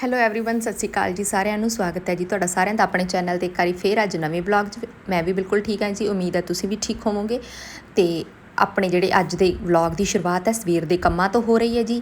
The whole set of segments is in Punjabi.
ਹੈਲੋ एवरीवन ਸਤਿ ਸ਼੍ਰੀ ਅਕਾਲ ਜੀ ਸਾਰਿਆਂ ਨੂੰ ਸਵਾਗਤ ਹੈ ਜੀ ਤੁਹਾਡਾ ਸਾਰਿਆਂ ਦਾ ਆਪਣੇ ਚੈਨਲ ਤੇ ਇੱਕ ਵਾਰੀ ਫੇਰ ਅੱਜ ਨਵੇਂ ਬਲੌਗ 'ਚ ਮੈਂ ਵੀ ਬਿਲਕੁਲ ਠੀਕ ਹਾਂ ਜੀ ਉਮੀਦ ਹੈ ਤੁਸੀਂ ਵੀ ਠੀਕ ਹੋਵੋਗੇ ਤੇ ਆਪਣੇ ਜਿਹੜੇ ਅੱਜ ਦੇ ਵਲੌਗ ਦੀ ਸ਼ੁਰੂਆਤ ਹੈ ਸਵੇਰ ਦੇ ਕੰਮਾਂ ਤੋਂ ਹੋ ਰਹੀ ਹੈ ਜੀ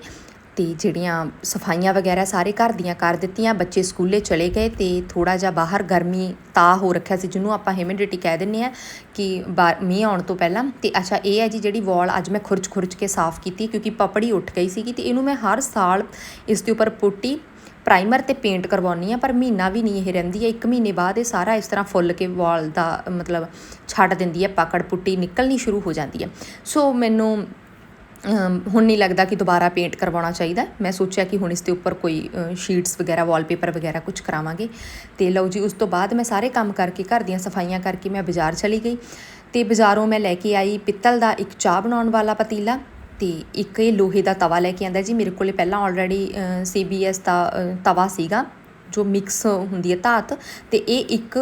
ਤੇ ਜਿਹੜੀਆਂ ਸਫਾਈਆਂ ਵਗੈਰਾ ਸਾਰੇ ਘਰ ਦੀਆਂ ਕਰ ਦਿੱਤੀਆਂ ਬੱਚੇ ਸਕੂਲੇ ਚਲੇ ਗਏ ਤੇ ਥੋੜਾ ਜਿਹਾ ਬਾਹਰ ਗਰਮੀ ਤਾ ਹੋ ਰੱਖਿਆ ਸੀ ਜਿਹਨੂੰ ਆਪਾਂ ਹਿਊਮਿਡਿਟੀ ਕਹਿ ਦਿੰਨੇ ਆ ਕਿ ਬਾ- ਮੀਂਹ ਆਉਣ ਤੋਂ ਪਹਿਲਾਂ ਤੇ ਅੱਛਾ ਇਹ ਹੈ ਜੀ ਜਿਹੜੀ ਵਾਲ ਅੱਜ ਮੈਂ ਖੁਰਚ ਖੁਰਚ ਕੇ ਸਾਫ਼ ਕੀਤੀ ਕਿਉਂਕਿ ਪਪੜੀ ਉੱਠ ਗਈ ਸੀਗੀ ਤੇ ਇਹਨੂੰ ਮੈਂ ਹਰ ਸਾਲ ਇਸ ਦੇ ਉੱਪਰ ਪੁੱਟੀ ਪ੍ਰਾਈਮਰ ਤੇ ਪੇਂਟ ਕਰਵਾਉਣੀ ਆ ਪਰ ਮਹੀਨਾ ਵੀ ਨਹੀਂ ਇਹ ਰਹਿੰਦੀ ਹੈ। ਇੱਕ ਮਹੀਨੇ ਬਾਅਦ ਇਹ ਸਾਰਾ ਇਸ ਤਰ੍ਹਾਂ ਫੁੱਲ ਕੇ ਵਾਲ ਦਾ, ਮਤਲਬ ਛੱਡ ਦਿੰਦੀ ਹੈ, ਪਾਕੜ ਪੁੱਟੀ ਨਿਕਲਣੀ ਸ਼ੁਰੂ ਹੋ ਜਾਂਦੀ ਹੈ। ਸੋ ਮੈਨੂੰ ਹੁਣ ਨਹੀਂ ਲੱਗਦਾ ਕਿ ਦੁਬਾਰਾ ਪੇਂਟ ਕਰਵਾਉਣਾ ਚਾਹੀਦਾ। ਮੈਂ ਸੋਚਿਆ ਕਿ ਹੁਣ ਇਸ ਦੇ ਉੱਪਰ ਕੋਈ ਸ਼ੀਟਸ ਵਗੈਰਾ ਵਾਲਪੇਪਰ ਵਗੈਰਾ ਕੁਝ ਕਰਾਵਾਂਗੇ। ਤੇ ਲਓ ਜੀ, ਉਸ ਤੋਂ ਬਾਅਦ ਮੈਂ ਸਾਰੇ ਕੰਮ ਕਰਕੇ ਘਰ ਦੀਆਂ ਸਫਾਈਆਂ ਕਰਕੇ ਮੈਂ ਬਾਜ਼ਾਰ ਚਲੀ ਗਈ। ਤੇ ਬਾਜ਼ਾਰੋਂ ਮੈਂ ਲੈ ਕੇ ਆਈ ਪਿੱਤਲ ਦਾ ਇੱਕ ਚਾਹ ਬਣਾਉਣ ਵਾਲਾ ਪਤੀਲਾ। ਤੇ ਇੱਕ ਇਹ ਲੋਹੇ ਦਾ ਤਵਾ ਲੈ ਕੇ ਆਂਦਾ ਜੀ। ਮੇਰੇ ਕੋਲੇ ਪਹਿਲਾਂ ਆਲਰੇਡੀ ਸੀਬੀਐਸ ਦਾ ਤਵਾ ਸੀਗਾ, ਜੋ ਮਿਕਸ ਹੁੰਦੀ ਹੈ ਧਾਤ। ਤੇ ਇਹ ਇੱਕ